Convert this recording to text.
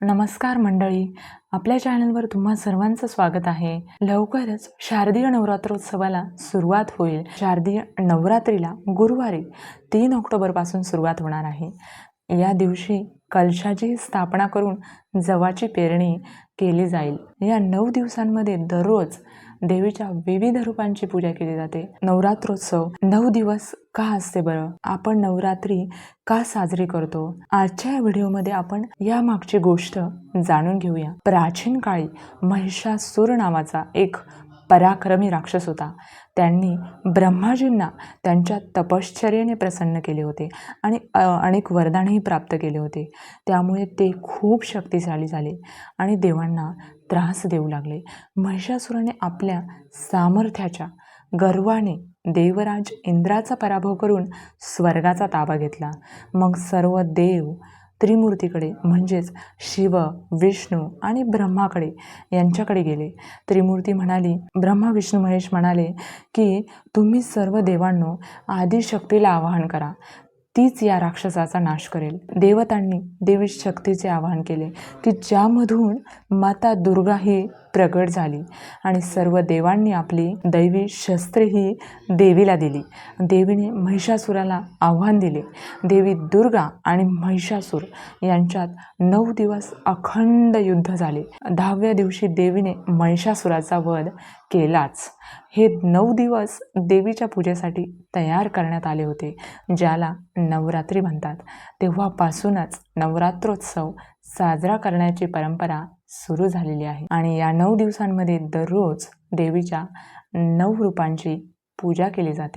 नमस्कार मंडळी. आपल्या चॅनलवर तुम्हा सर्वांचं स्वागत आहे. लवकरच शारदीय नवरात्रोत्सवाला सुरुवात होईल. शारदीय नवरात्रीला गुरुवारी तीन ऑक्टोबरपासून सुरुवात होणार आहे. या दिवशी कलशाची स्थापना करून जवाची पेरणी केली जाईल. या नऊ दिवसांमध्ये दररोज देवीच्या विविध रूपांची पूजा केली जाते. नवरात्रोत्सव नऊ दिवस का असते बरं? आपण नवरात्री का साजरी करतो? आजच्या या व्हिडिओमध्ये आपण या मागची गोष्ट जाणून घेऊया. प्राचीन काळी महिषासूर नावाचा एक पराक्रमी राक्षस होता. त्यांनी ब्रह्माजींना त्यांच्या तपश्चर्येने प्रसन्न केले होते आणि अनेक वरदानही प्राप्त केले होते. त्यामुळे ते खूप शक्तिशाली झाले आणि देवांना त्रास देऊ लागले. महिषासुराने आपल्या सामर्थ्याच्या गर्वाने देवराज इंद्राचा पराभव करून स्वर्गाचा ताबा घेतला. मग सर्व देव त्रिमूर्तीकडे म्हणजेच शिव विष्णू आणि ब्रह्माकडे यांच्याकडे गेले. त्रिमूर्ती म्हणाली ब्रह्मा विष्णू महेश म्हणाले की तुम्ही सर्व देवांनो आदिशक्तीला आवाहन करा. तीच या राक्षसाचा नाश करेल. देवतांनी देवी शक्तीचे आवाहन केले की ज्यामधून माता दुर्गा ही प्रगट झाली आणि सर्व देवांनी आपली दैवी शस्त्रे ही देवीला दिली. देवीने महिषासुराला आव्हान दिले. देवी दुर्गा आणि महिषासूर यांच्यात नऊ दिवस अखंड युद्ध झाले. दहाव्या दिवशी देवीने महिषासुराचा वध केलाच. हे नऊ दिवस देवीच्या पूजेसाठी तयार करण्यात आले होते ज्याला नवरात्री म्हणतात. तेव्हापासूनच नवरात्रोत्सव साजरा करण्याची परंपरा सुरू झालेली आहे. आणि या नऊ दिवसांमध्ये दररोज देवीच्या नऊ रूपांची पूजा केली जाते.